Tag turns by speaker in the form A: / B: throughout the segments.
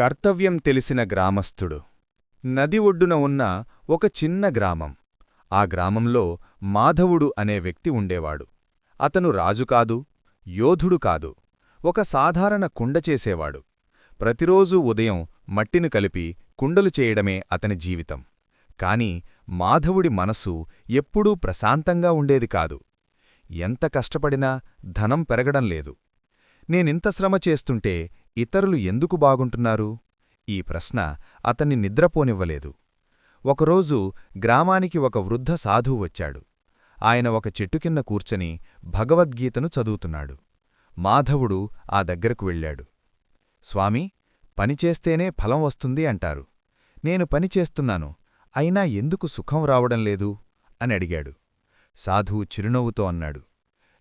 A: కర్తవ్యం తెలిసిన గ్రామస్థుడు. నది ఒడ్డున ఉన్న ఒక చిన్న గ్రామం. ఆ గ్రామంలో మాధవుడు అనే వ్యక్తి ఉండేవాడు. అతను రాజు కాదు యోధుడు కాదు ఒక సాధారణ కుండ చేసేవాడు. ప్రతిరోజూ ఉదయం మట్టిని కలిపి కుండలు చేయడమే అతని జీవితం. కాని మాధవుడి మనసు ఎప్పుడూ ప్రశాంతంగా ఉండేది కాదు. ఎంత కష్టపడినా ధనం పెరగడం లేదు. నేనింత శ్రమ చేస్తుంటే ఇతరులు ఎందుకు బాగుంటున్నారు? ఈ ప్రశ్న అతన్ని నిద్రపోనివ్వలేదు. ఒకరోజు గ్రామానికి ఒక వృద్ధ సాధువు వచ్చాడు. ఆయన ఒక చెట్టు కింద కూర్చొని భగవద్గీతను చదువుతున్నాడు. మాధవుడు ఆ దగ్గరకు వెళ్ళాడు. స్వామి పనిచేస్తేనే ఫలం వస్తుంది అంటారు. నేను పనిచేస్తున్నాను అయినా ఎందుకు సుఖం రావడం లేదు అని అడిగాడు. సాధువు చిరునవ్వుతో అన్నాడు.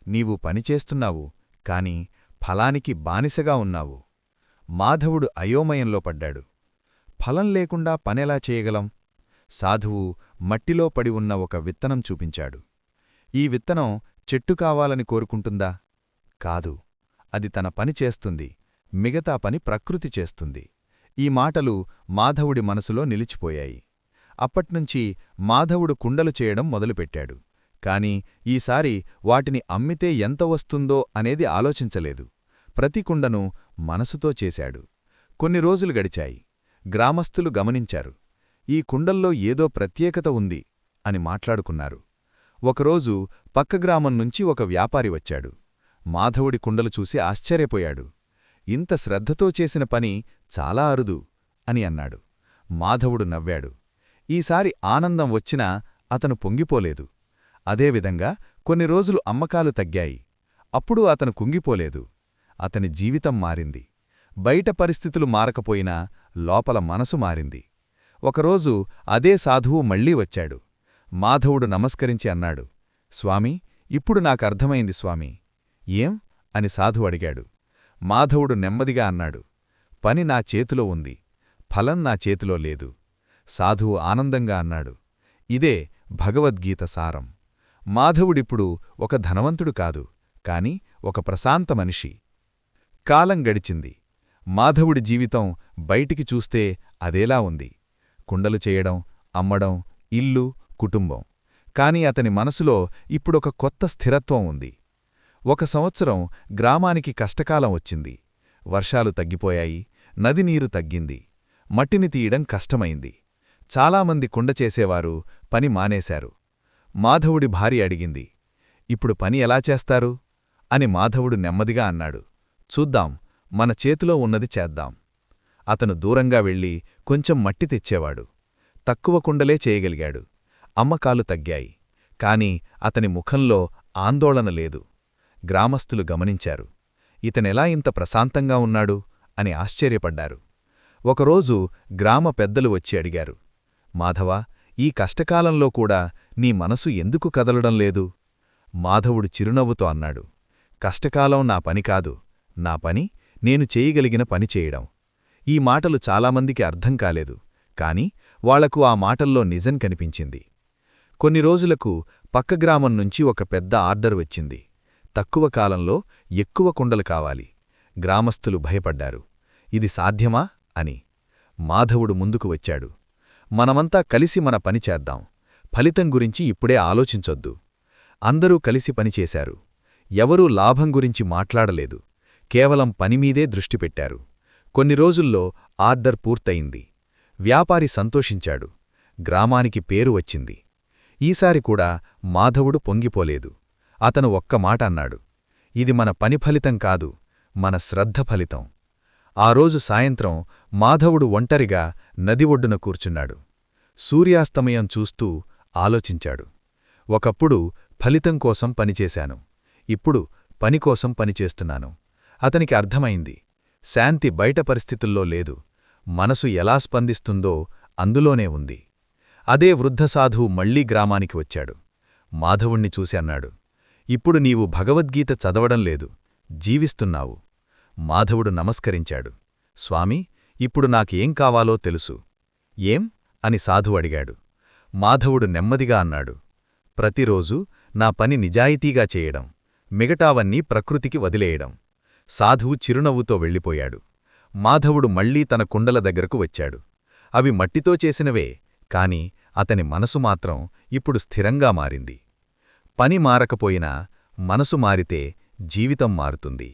A: నీవు పనిచేస్తున్నావు కాని ఫలానికి బానిసగా ఉన్నావు. మాధవుడు అయోమయంలో పడ్డాడు. ఫలం లేకుండా పనెలా చేయగలం? సాధువు మట్టిలో పడి ఉన్న ఒక విత్తనం చూపించాడు. ఈ విత్తనం చెట్టు కావాలని కోరుకుంటుందా? కాదు. అది తన పని చేస్తుంది. మిగతా పని ప్రకృతి చేస్తుంది. ఈ మాటలు మాధవుడి మనసులో నిలిచిపోయాయి. అప్పట్నుంచి మాధవుడు కుండలు చేయడం మొదలుపెట్టాడు. కాని ఈసారి వాటిని అమ్మితే ఎంత వస్తుందో అనేది ఆలోచించలేదు. ప్రతి కుండను మనసుతో చేశాడు. కొన్ని రోజులు గడిచాయి. గ్రామస్థులు గమనించారు. ఈ కుండల్లో ఏదో ప్రత్యేకత ఉంది అని మాట్లాడుకున్నారు. ఒకరోజు పక్క గ్రామం నుంచి ఒక వ్యాపారి వచ్చాడు. మాధవుడి కుండలు చూసి ఆశ్చర్యపోయాడు. ఇంత శ్రద్ధతో చేసిన పని చాలా అరుదు అని అన్నాడు. మాధవుడు నవ్వాడు. ఈసారి ఆనందం వచ్చినా అతను పొంగిపోలేదు. అదేవిధంగా కొన్ని రోజులు అమ్మకాలు తగ్గాయి. అప్పుడు అతను కుంగిపోలేదు. అతని జీవితం మారింది. బయట పరిస్థితులు మారకపోయినా లోపల మనసు మారింది. ఒకరోజు అదే సాధువు మళ్ళీ వచ్చాడు. మాధవుడు నమస్కరించి అన్నాడు స్వామి ఇప్పుడు నాకర్థమైంది స్వామి. ఏం? అని సాధువు అడిగాడు. మాధవుడు నెమ్మదిగా అన్నాడు పని నా చేతిలో ఉంది ఫలం నా చేతిలో లేదు. సాధువు ఆనందంగా అన్నాడు ఇదే భగవద్గీత సారం. మాధవుడిప్పుడు ఒక ధనవంతుడు కాదు కాని ఒక ప్రశాంత మనిషి. కాలం గడిచింది. మాధవుడి జీవితం బయటికి చూస్తే అదేలా ఉంది. కుండలు చేయడం అమ్మడం ఇల్లు కుటుంబం. కాని అతని మనసులో ఇప్పుడొక కొత్త స్థిరత్వం ఉంది. ఒక సంవత్సరం గ్రామానికి కష్టకాలం వచ్చింది. వర్షాలు తగ్గిపోయాయి నది నీరు తగ్గింది మట్టిని తీయడం కష్టమైంది. చాలామంది కుండ చేసేవారు పని మానేశారు. మాధవుడి భార్య అడిగింది ఇప్పుడు పని ఎలా చేస్తారు? అని మాధవుడు నెమ్మదిగా అన్నాడు. చూద్దాం మన చేతిలో ఉన్నది చేద్దాం. అతను దూరంగా వెళ్ళి కొంచెం మట్టి తెచ్చేవాడు. తక్కువ కుండలే చేయగలిగాడు. అమ్మకాలు తగ్గాయి. కాని అతని ముఖంలో ఆందోళన లేదు. గ్రామస్థులు గమనించారు. ఇతనెలా ఇంత ప్రశాంతంగా ఉన్నాడు? అని ఆశ్చర్యపడ్డారు. ఒకరోజు గ్రామ పెద్దలు వచ్చి అడిగారు. మాధవా ఈ కష్టకాలంలో కూడా నీ మనసు ఎందుకు కదలడం లేదు? మాధవుడు చిరునవ్వుతో అన్నాడు. కష్టకాలం నా పని కాదు. నా పని నేను చేయగలిగిన పని చేయడం. ఈ మాటలు చాలామందికి అర్థం కాలేదు కాని వాళ్ళకు ఆ మాటల్లో నిజం కనిపించింది. కొన్ని రోజులకు పక్క గ్రామం నుంచి ఒక పెద్ద ఆర్డర్ వచ్చింది. తక్కువ కాలంలో ఎక్కువ కుండలు కావాలి. గ్రామస్థులు భయపడ్డారు. ఇది సాధ్యమా? అని. మాధవుడు ముందుకు వచ్చాడు. మనమంతా కలిసి మన పని చేద్దాం. ఫలితం గురించి ఇప్పుడే ఆలోచించొద్దు. అందరూ కలిసి పనిచేశారు ఎవరూ లాభం గురించి మాట్లాడలేదు. కేవలం పనిమీదే దృష్టి పెట్టారు. కొన్ని రోజుల్లో ఆర్డర్ పూర్తయింది. వ్యాపారి సంతోషించాడు. గ్రామానికి పేరు వచ్చింది. ఈసారి కూడా మాధవుడు పొంగిపోలేదు. అతను ఒక్క మాట అన్నాడు. ఇది మన పని ఫలితం కాదు మన శ్రద్ధ ఫలితం. ఆ రోజు సాయంత్రం మాధవుడు ఒంటరిగా నది ఒడ్డున కూర్చున్నాడు. సూర్యాస్తమయం చూస్తూ ఆలోచించాడు. ఒకప్పుడు ఫలితం కోసం పనిచేశాను. ఇప్పుడు పనికోసం పనిచేస్తున్నాను. అతనికి అర్థమైంది. శాంతి బయట పరిస్థితుల్లో లేదు. మనసు ఎలా స్పందిస్తుందో అందులోనే ఉంది. అదే వృద్ధసాధువు మళ్ళీ గ్రామానికి వచ్చాడు. మాధవుణ్ణి చూసి అన్నాడు. ఇప్పుడు నీవు భగవద్గీత చదవడం లేదు. జీవిస్తున్నావు. మాధవుడు నమస్కరించాడు. స్వామీ ఇప్పుడు నాకేం కావాలో తెలుసు. ఏం? అని సాధు అడిగాడు. మాధవుడు నెమ్మదిగా అన్నాడు. ప్రతిరోజూ నా పని నిజాయితీగా చేయడం మిగటావన్నీ ప్రకృతికి వదిలేయడం. సాధువు చిరునవ్వుతో వెళ్ళిపోయాడు.
B: మాధవుడు మళ్ళీ తన కుండల దగ్గరకు వచ్చాడు. అవి మట్టితో చేసినవే కాని అతని మనసు మాత్రం ఇప్పుడు స్థిరంగా మారింది. పని మారకపోయినా మనసు మారితే జీవితం మారుతుంది.